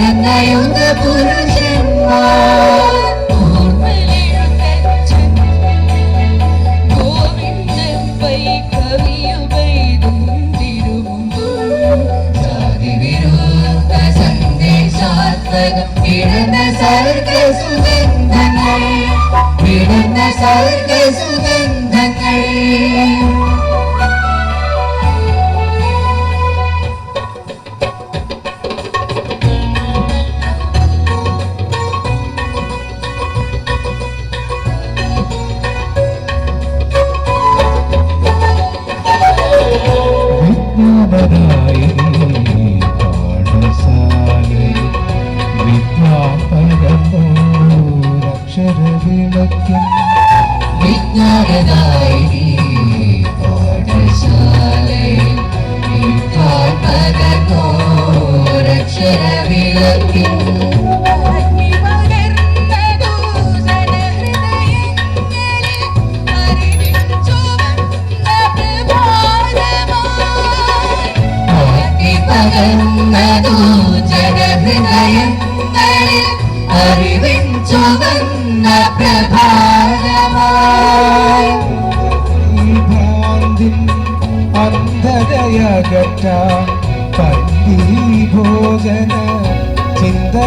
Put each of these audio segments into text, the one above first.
പിറന്നയുന്ന പുരുഷന്മാർ. വിടുന്ന സർഗ സുഗന്ധങ്ങൾ വിടുന്ന സർഗ സുഗന്ധങ്ങൾ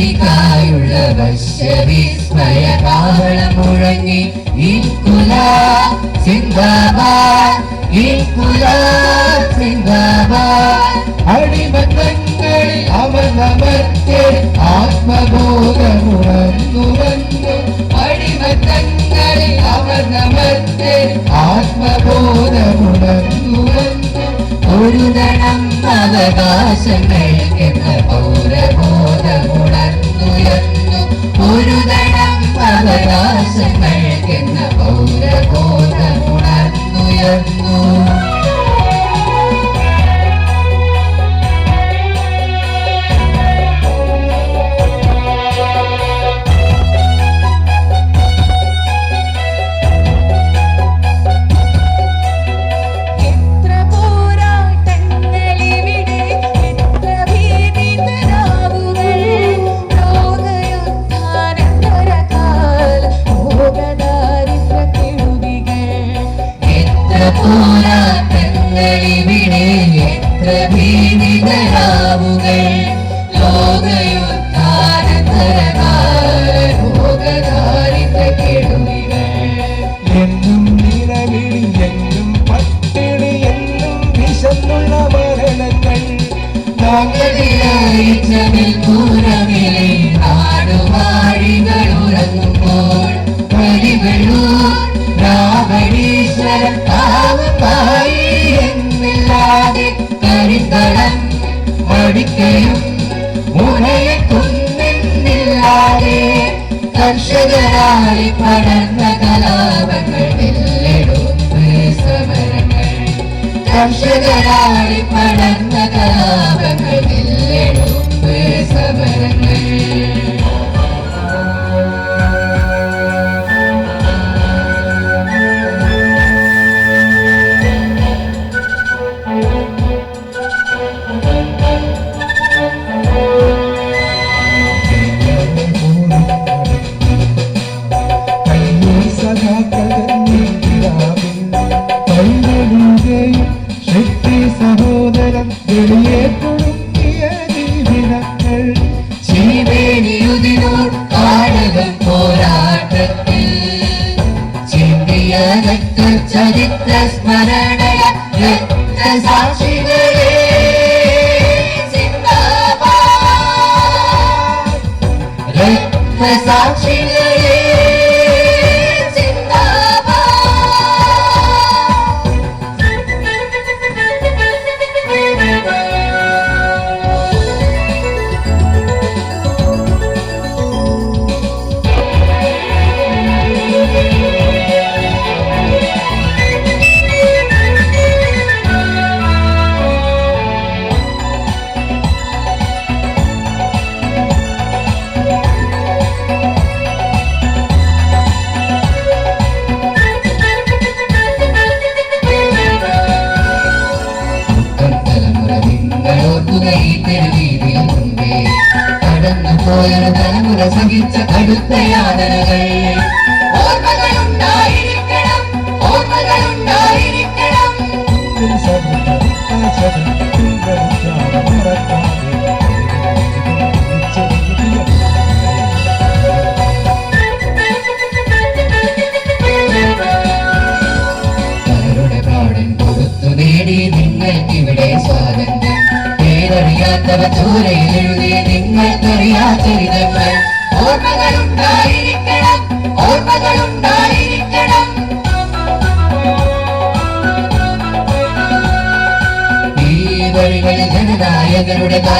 നീക്കായുള്ള വശ്യവിസ്മയ കാവളം മുഴങ്ങി ഇൻകുല സിന്ദാബാദ് ഇൻകുല സിന്ദാബാദ് അടിമത്തങ്ങളിൽ അവൻ അമർത്തെ ആത്മബോധമുണർന്നുവന്നു അടിമത്തങ്ങളിൽ അവൻ അമർത്തെ ആത്മബോധമുണർന്നുവന്നു ഒരു നം അവകാശങ്ങൾ എന്ന പൗരബോധ അവകാശങ്ങൾക്കെന്ന പൗരബോധമുണർന്നുയർന്നു നാഗതിലയിച്ചതിൽ പൂരമിലെ നാടുവാഴികൾ ഉറങ്ങുമ്പോൾ കരിവെള്ളൂർ രാവണീശ്വരൻ കാവുമായി എന്നില്ലാതെ കരിന്തളം മടിക്കയും മുനയക്കുന്നില്ലാതെ കർഷകരായി പടർന്ന കലാപങ്ങൾ കർഷകരായി പടർന്ന കലാപങ്ങൾ. പൈതലുകയും ശക്തി സഹോദരൻ വെളിയേറ്റൊടുക്കിയ ജീവിതങ്ങൾ ചീവേലിയുതിനൂർ കാടകം പോരാട്ടത്തിൽ. ചിന്തിയ രക്ത ചരിത്ര സ്മരണ രക്തസാക്ഷികളെ സിന്ദാബാദ് പോയൊരു തലമുറ സഹിച്ച കടുത്ത യാതനകൾ.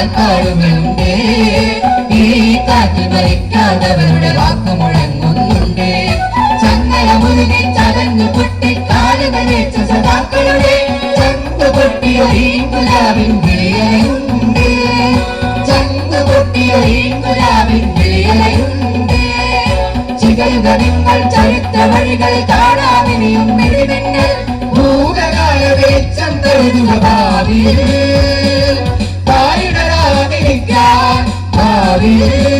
പാൽക്കാടുന്നുണ്ട് ഈ കാറ്റിൽ മരിക്കാതവരുടെ വാക്ക് മുഴങ്ങുന്നുണ്ട്. ചങ്ങല മുരുകി ചതഞ്ഞു പൊട്ടി കാലുകളേച്ച സദാക്കളുടെ ചന്തു പൊട്ടിയ ഈ ഗുലാബിൻ വിളിയലയുണ്ട്. ചന്തു പൊട്ടിയ ഈ ഗുലാബിൻ വിളിയലയുണ്ട്. ചികയുക നിങ്ങൾ ചരിത്ര വഴികൾ കാണാമിനിയും മെഴുമിന്നൽ ഭൂതകാല വെളിച്ചം തരുക ഭാവിയിൽ You.